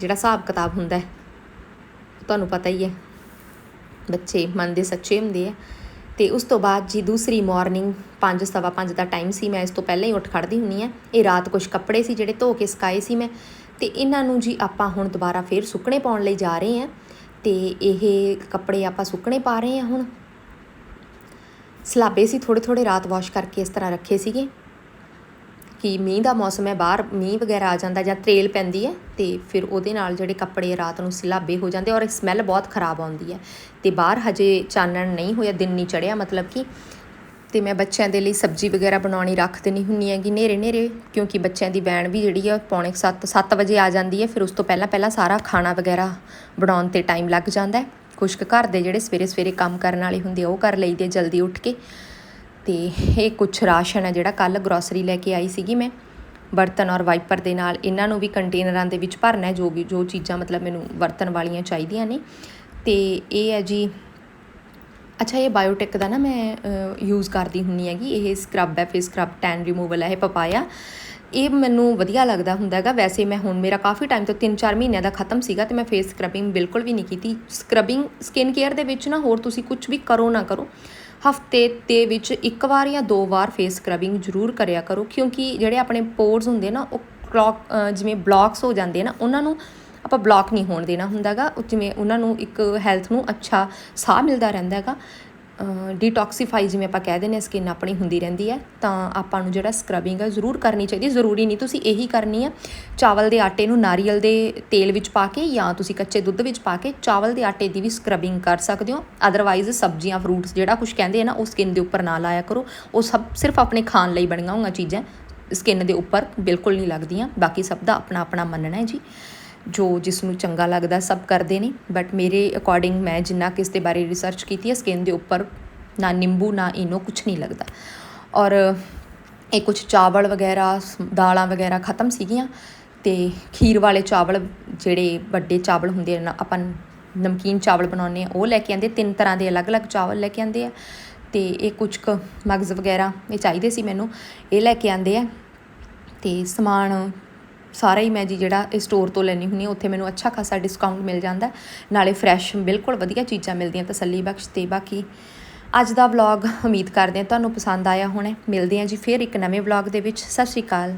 ਜਿਹੜਾ ਹਿਸਾਬ ਕਿਤਾਬ ਹੁੰਦਾ ਤੁਹਾਨੂੰ ਪਤਾ ਹੀ ਹੈ। ਬੱਚੇ ਮਨ ਦੇ ਸੱਚੇ ਹੁੰਦੇ ਆ। ਤੇ ਉਸ ਤੋਂ ਬਾਅਦ ਜੀ ਦੂਸਰੀ ਮਾਰਨਿੰਗ 5:30 ਦਾ ਟਾਈਮ ਸੀ, ਮੈਂ ਇਸ ਤੋਂ ਪਹਿਲਾਂ ਹੀ ਉੱਠ ਖੜਦੀ ਹੁੰਨੀ ਆ ਇਹ ਰਾਤ ਕੁਝ ਕੱਪੜੇ ਸੀ ਜਿਹੜੇ ਧੋ ਕੇ ਸੁਕਾਏ ਸੀ ਮੈਂ। ਤੇ ਇਹਨਾਂ ਨੂੰ ਜੀ ਆਪਾਂ ਹੁਣ ਦੁਬਾਰਾ ਫੇਰ ਸੁੱਕਣੇ ਪਾਉਣ ਲਈ ਜਾ ਰਹੇ ਆ ਤੇ ਇਹ ਕੱਪੜੇ ਆਪਾਂ ਸੁੱਕਣੇ ਪਾ ਰਹੇ ਆ ਹੁਣ। ਸਲਾਬੇ ਸੀ ਥੋੜੇ ਥੋੜੇ ਰਾਤ ਵਾਸ਼ ਕਰਕੇ ਇਸ ਤਰ੍ਹਾਂ ਰੱਖੇ ਸੀਗੇ। ਕਿ ਮੀਂਹ ਦਾ ਮੌਸਮ ਹੈ, ਬਾਹਰ ਮੀਂਹ ਵਗੈਰਾ ਆ ਜਾਂਦਾ ਜਾਂ ਤਰੇਲ ਪੈਂਦੀ ਹੈ ਤੇ ਫਿਰ ਉਹਦੇ ਨਾਲ ਜਿਹੜੇ ਕੱਪੜੇ ਰਾਤ ਨੂੰ ਸਿਲਾਬੇ ਹੋ ਜਾਂਦੇ ਔਰ ਸਮੈਲ ਬਹੁਤ ਖਰਾਬ ਆਉਂਦੀ ਹੈ। ਤੇ ਬਾਹਰ ਹਜੇ ਚਾਨਣ ਨਹੀਂ ਹੋਇਆ, ਦਿਨ ਨਹੀਂ ਚੜਿਆ ਮਤਲਬ ਕਿ। ਤੇ ਮੈਂ ਬੱਚਿਆਂ ਦੇ ਲਈ ਸਬਜ਼ੀ ਵਗੈਰਾ ਬਣਾਉਣੀ ਰੱਖ ਦੇਣੀ ਹੁੰਨੀ ਹੈਗੀ ਨੇਰੇ ਨੇਰੇ ਕਿਉਂਕਿ ਬੱਚਿਆਂ ਦੀ ਵੈਨ ਵੀ ਜਿਹੜੀ ਆ ਪੌਣੇ 7 7 ਵਜੇ ਆ ਜਾਂਦੀ ਹੈ, ਫਿਰ ਉਸ ਤੋਂ ਪਹਿਲਾਂ ਪਹਿਲਾਂ ਸਾਰਾ ਖਾਣਾ ਵਗੈਰਾ ਬਣਾਉਣ ਤੇ ਟਾਈਮ ਲੱਗ ਜਾਂਦਾ ਹੈ। ਕੁਝ ਕੁ ਘਰ ਦੇ ਜਿਹੜੇ ਸਵੇਰੇ ਸਵੇਰੇ ਕੰਮ ਕਰਨ ਵਾਲੇ ਹੁੰਦੇ ਆ, ਉਹ ਕਰ ਲਈਦੇ ਜਲਦੀ ਉੱਠ ਕੇ। ਤੇ ਇਹ ਕੁਝ ਰਾਸ਼ਨ ਹੈ ਜਿਹੜਾ ਕੱਲ ਗਰੋਸਰੀ ਲੈ ਕੇ ਆਈ ਸੀਗੀ ਮੈਂ। ਬਰਤਨ ਔਰ ਵਾਈਪਰ ਦੇ ਨਾਲ ਇਹਨਾਂ ਨੂੰ ਵੀ ਕੰਟੇਨਰਾਂ ਦੇ ਵਿੱਚ ਭਰਨਾ ਜੋ ਵੀ ਜੋ ਚੀਜ਼ਾਂ ਮਤਲਬ ਮੈਨੂੰ ਵਰਤਣ ਵਾਲੀਆਂ ਚਾਹੀਦੀਆਂ ਨੇ। ਤੇ ਇਹ ਹੈ ਜੀ ਅੱਛਾ, ਇਹ ਬਾਇਓਟੈਕ ਦਾ ਨਾ ਮੈਂ ਯੂਜ਼ ਕਰਦੀ ਹੁੰਨੀ ਹੈਗੀ। ਇਹ ਸਕਰਬ ਹੈ ਫੇਸ ਸਕਰਬ ਟੈਨ ਰਿਮੂਵਲ ਹੈ, ਇਹ ਪਪਾਇਆ ਇਹ ਮੈਨੂੰ ਵਧੀਆ ਲੱਗਦਾ ਹੁੰਦਾ ਹੈਗਾ। ਵੈਸੇ ਮੈਂ ਹੁਣ ਮੇਰਾ ਕਾਫੀ ਟਾਈਮ ਤੋਂ 3-4 ਮਹੀਨਿਆਂ ਦਾ ਖਤਮ ਸੀਗਾ ਤੇ ਮੈਂ ਫੇਸ ਸਕਰਬਿੰਗ ਬਿਲਕੁਲ ਵੀ ਨਹੀਂ ਕੀਤੀ। ਸਕਰਬਿੰਗ ਸਕਿਨ ਕੇਅਰ ਦੇ ਵਿੱਚ ਨਾ ਹੋਰ ਤੁਸੀਂ ਕੁਝ ਵੀ ਕਰੋ ਨਾ ਕਰੋ। ਹਫ਼ਤੇ ਦੇ ਵਿੱਚ ਇੱਕ ਵਾਰ ਜਾਂ ਦੋ ਵਾਰ ਫੇਸ ਸਕਰਬਿੰਗ ਜ਼ਰੂਰ ਕਰਿਆ ਕਰੋ, ਕਿਉਂਕਿ ਜਿਹੜੇ ਆਪਣੇ ਪੋਰਸ ਹੁੰਦੇ ਨਾ, ਉਹ ਕਲੌਕ ਜਿਵੇਂ ਬਲੌਕਸ ਹੋ ਜਾਂਦੇ ਨਾ, ਉਹਨਾਂ ਨੂੰ ਆਪਾਂ ਬਲੌਕ ਨਹੀਂ ਹੋਣ ਦੇਣਾ ਹੁੰਦਾਗਾ। ਜਿਵੇਂ ਉਹਨਾਂ ਨੂੰ ਇੱਕ ਹੈਲਥ ਨੂੰ ਅੱਛਾ ਸਾਹ ਮਿਲਦਾ ਰਹਿੰਦਾ ਹੈਗਾ ਡੀਟੌਕਸੀਫਾਈ ਜਿਵੇਂ ਆਪਾਂ ਕਹਿ ਦਿੰਦੇ ਹਾਂ ਸਕਿਨ ਆਪਣੀ ਹੁੰਦੀ ਰਹਿੰਦੀ ਹੈ, ਤਾਂ ਆਪਾਂ ਨੂੰ ਜਿਹੜਾ ਸਕਰਬਿੰਗ ਹੈ ਜ਼ਰੂਰ ਕਰਨੀ ਚਾਹੀਦੀ ਜ਼ਰੂਰੀ ਨਹੀਂ ਤੁਸੀਂ ਇਹੀ ਕਰਨੀ ਹੈ, ਚਾਵਲ ਦੇ ਆਟੇ ਨੂੰ ਨਾਰੀਅਲ ਦੇ ਤੇਲ ਵਿੱਚ ਪਾ ਕੇ ਜਾਂ ਤੁਸੀਂ ਕੱਚੇ ਦੁੱਧ ਵਿੱਚ ਪਾ ਕੇ ਚਾਵਲ ਦੇ ਆਟੇ ਦੀ ਵੀ ਸਕਰਬਿੰਗ ਕਰ ਸਕਦੇ ਹੋ। ਅਦਰਵਾਈਜ਼ ਸਬਜ਼ੀਆਂ ਫਰੂਟਸ ਜਿਹੜਾ ਕੁਝ ਕਹਿੰਦੇ ਆ ਨਾ, ਉਹ ਸਕਿਨ ਦੇ ਉੱਪਰ ਨਾ ਲਾਇਆ ਕਰੋ। ਉਹ ਸਭ ਸਿਰਫ ਆਪਣੇ ਖਾਣ ਲਈ ਬਣੀਆਂ ਹੋਈਆਂ ਚੀਜ਼ਾਂ ਸਕਿਨ ਦੇ ਉੱਪਰ ਬਿਲਕੁਲ ਨਹੀਂ ਲੱਗਦੀਆਂ। ਬਾਕੀ ਸਭ ਦਾ ਆਪਣਾ ਆਪਣਾ ਮੰਨਣਾ ਹੈ ਜੀ। ਜੋ ਜਿਸ ਨੂੰ ਚੰਗਾ ਲੱਗਦਾ ਸਭ ਕਰਦੇ ਨੇ ਬਟ ਮੇਰੇ ਅਕੋਰਡਿੰਗ ਮੈਂ ਜਿੰਨਾ ਕਿ ਇਸ ਦੇ ਬਾਰੇ ਰਿਸਰਚ ਕੀਤੀ ਹੈ ਸਕਿਨ ਦੇ ਉੱਪਰ ਨਾ ਨਿੰਬੂ, ਨਾ ਇਨੋ ਕੁਝ ਨਹੀਂ ਲੱਗਦਾ। ਔਰ ਇਹ ਕੁਝ ਚਾਵਲ ਵਗੈਰਾ, ਦਾਲਾਂ ਵਗੈਰਾ ਖਤਮ ਸੀਗੀਆਂ ਤੇ ਖੀਰ ਵਾਲੇ ਚਾਵਲ, ਜਿਹੜੇ ਵੱਡੇ ਚਾਵਲ ਹੁੰਦੇ ਆ ਆਪਾਂ ਨਮਕੀਨ ਚਾਵਲ ਬਣਾਉਂਦੇ ਆ ਉਹ ਲੈ ਕੇ ਆਂਦੇ ਤਿੰਨ ਤਰ੍ਹਾਂ ਦੇ ਅਲੱਗ-ਅਲੱਗ ਚਾਵਲ ਲੈ ਕੇ ਆਂਦੇ ਆ ਤੇ ਇਹ ਕੁਝ ਕ ਮਗਜ਼ ਵਗੈਰਾ ਇਹ ਚਾਹੀਦੇ ਸੀ ਮੈਨੂੰ। ਇਹ ਲੈ ਕੇ ਆਂਦੇ ਆ ਤੇ ਸਮਾਨ ਸਾਰਾ ਹੀ ਮੈਂ ਜੀ ਜਿਹੜਾ ਇਹ ਸਟੋਰ ਤੋਂ ਲੈਣੀ ਹੁੰਦੀ ਹਾਂ, ਉੱਥੇ ਮੈਨੂੰ ਅੱਛਾ ਖਾਸਾ ਡਿਸਕਾਊਂਟ ਮਿਲ ਜਾਂਦਾ ਨਾਲੇ ਫਰੈਸ਼ ਬਿਲਕੁਲ ਵਧੀਆ ਚੀਜ਼ਾਂ ਮਿਲਦੀਆਂ, ਤਸੱਲੀ ਬਖਸ਼ ਤੇ ਬਾਕੀ ਅੱਜ ਦਾ ਵਲੌਗ ਉਮੀਦ ਕਰਦੇ ਹਾਂ ਤੁਹਾਨੂੰ ਪਸੰਦ ਆਇਆ ਹੋਣਾ ਮਿਲਦੇ ਹਾਂ ਜੀ ਫਿਰ ਇੱਕ ਨਵੇਂ ਵਲੌਗ ਦੇ ਵਿੱਚ। ਸਤਿ ਸ਼੍ਰੀ ਅਕਾਲ।